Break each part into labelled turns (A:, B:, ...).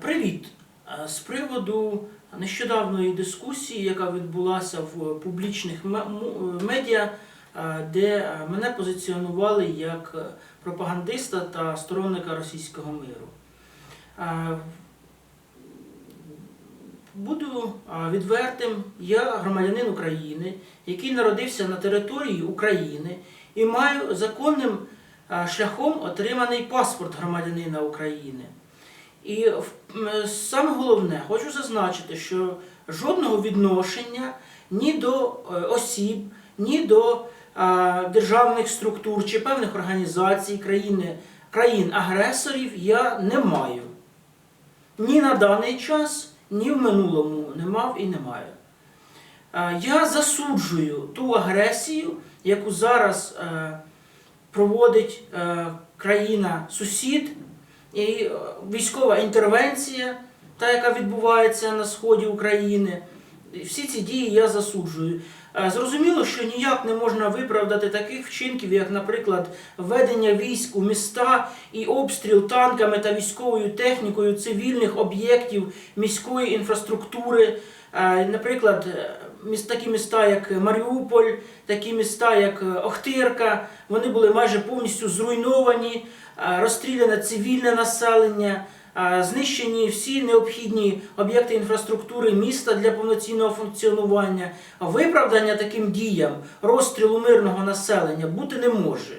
A: Привіт! Е, З приводу нещодавної дискусії, яка відбулася в публічних е, медіа, е, де е, мене позиціонували як е, пропагандиста та сторонника російського миру. Е, Буду е, відвертим, я громадянин України, який народився на території України і маю законним е, шляхом отриманий паспорт громадянина України. І саме головне, хочу зазначити, що жодного відношення ні до е, осіб, ні до державних структур чи певних організацій країни, країн-агресорів я не маю. Ні на даний час, ні в минулому не мав і не маю. Е, Я засуджую ту агресію, яку зараз е, проводить країна-сусід, і е, військова інтервенція, та яка відбувається на сході України. Всі ці дії я засуджую. Е, Зрозуміло, що ніяк не можна виправдати таких вчинків, як, наприклад, введення військ у міста і обстріл танками та військовою технікою цивільних об'єктів міської інфраструктури. Е, Наприклад, такі міста, як Маріуполь, такі міста, як Охтирка, вони були майже повністю зруйновані, розстріляне цивільне населення, знищені всі необхідні об'єкти інфраструктури міста для повноцінного функціонування. Виправдання таким діям розстрілу мирного населення бути не може.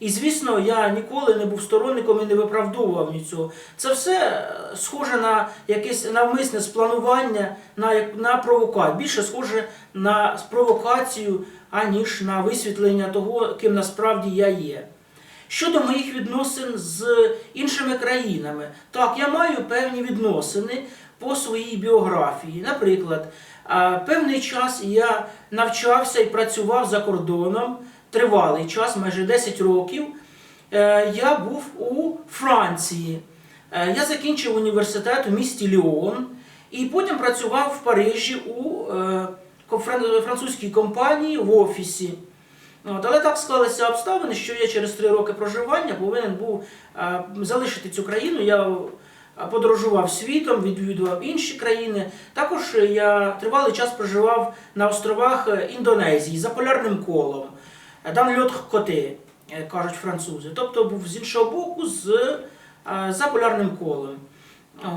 A: І звісно, я ніколи не був сторонником і не виправдовував нічого. Це все е, схоже на якесь навмисне спланування, на, на провокацію. Більше схоже на провокацію, аніж на висвітлення того, ким насправді я є. Щодо моїх відносин з іншими країнами, так, я маю певні відносини по своїй біографії. Наприклад, певний час я навчався і працював за кордоном тривалий час, майже 10 років. Е, Я був у Франції. Е, Я закінчив університет у місті Ліон і потім працював в Парижі у е, французькій компанії в офісі. От, але так склалися обставини, що я через три роки проживання повинен був е, залишити цю країну. Я подорожував світом, відвідував інші країни. Також я тривалий час проживав на островах е, Індонезії за полярним колом. Там льот коти, е, кажуть французи. Тобто був з іншого боку з, е, за полярним колом.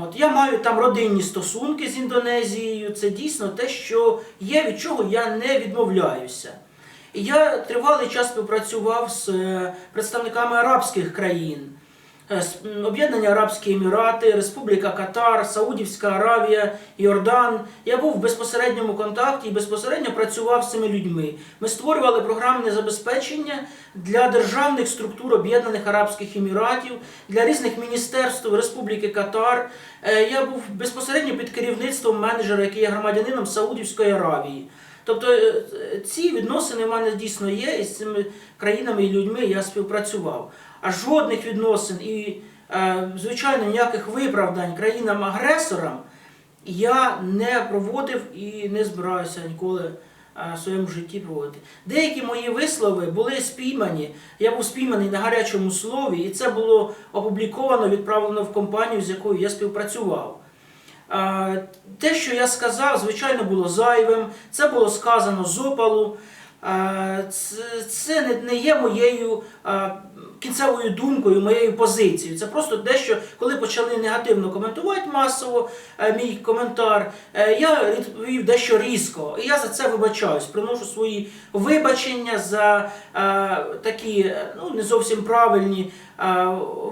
A: От, я маю там родинні стосунки з Індонезією. Це дійсно те, що є, від чого я не відмовляюся. І я тривалий час співпрацював з е, представниками арабських країн. Е, Об'єднані Арабські Емірати, Республіка Катар, Саудівська Аравія, Йордан. Я був в безпосередньому контакті і безпосередньо працював з цими людьми. Ми створювали програмне забезпечення для державних структур Об'єднаних Арабських Еміратів, для різних міністерств Республіки Катар. Е, Я був безпосередньо під керівництвом менеджера, який є громадянином Саудівської Аравії. Тобто е, е, ці відносини в мене дійсно є, і з цими країнами і людьми я співпрацював. А жодних відносин і, е, звичайно, ніяких виправдань країнам-агресорам я не проводив і не збираюся ніколи в своєму житті проводити. Деякі мої вислови були спіймані. Я був спійманий на гарячому слові, і це було опубліковано, відправлено в компанію, з якою я співпрацював. Те, що я сказав, звичайно, було зайвим. Це було сказано з опалу. Це, не, є моєю кінцевою думкою, моєю позицією. Це просто дещо, коли почали негативно коментувати масово е, мій коментар, е, я відповів дещо різко. І я за це вибачаюсь. Приношу свої вибачення за е, такі ну, не зовсім правильні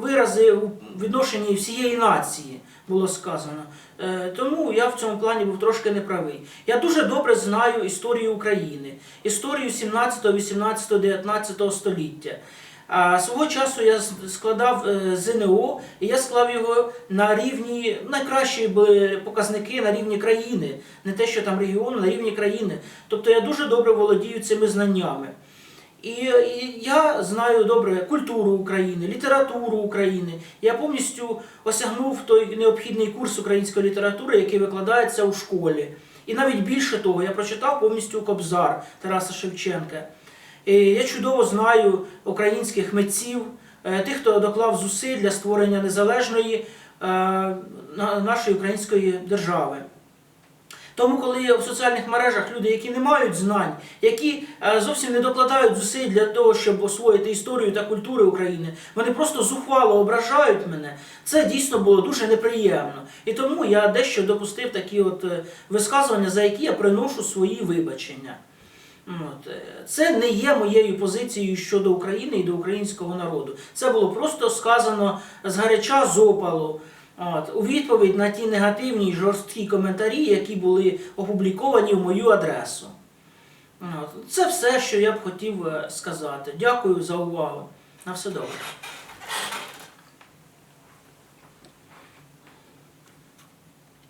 A: вирази у відношенні всієї нації було сказано. Е, Тому я в цьому плані був трошки неправий. Я дуже добре знаю історію України, історію 17, 18, 19 століття. А свого часу я складав е, ЗНО, і я склав його на рівні, найкращі показники на рівні країни, не те, що там регіону, на рівні країни. Тобто я дуже добре володію цими знаннями. І, і я знаю добре культуру України, літературу України. Я повністю осягнув той необхідний курс української літератури, який викладається у школі. І навіть більше того, я прочитав повністю Кобзар Тараса Шевченка. І я чудово знаю українських митців, е, тих, хто доклав зусиль для створення незалежної е, нашої української держави. Тому, коли в соціальних мережах люди, які не мають знань, які е, зовсім не докладають зусиль для того, щоб освоїти історію та культуру України, вони просто зухвало ображають мене. Це дійсно було дуже неприємно. І тому я дещо допустив такі от е, висказування, за які я приношу свої вибачення. От. е, Це не є моєю позицією щодо України і до українського народу. Це було просто сказано з гаряча з опалу. От, у відповідь на ті негативні жорсткі коментарі, які були опубліковані в мою адресу. От, це все, що я б хотів е, сказати. Дякую за увагу. На все добре.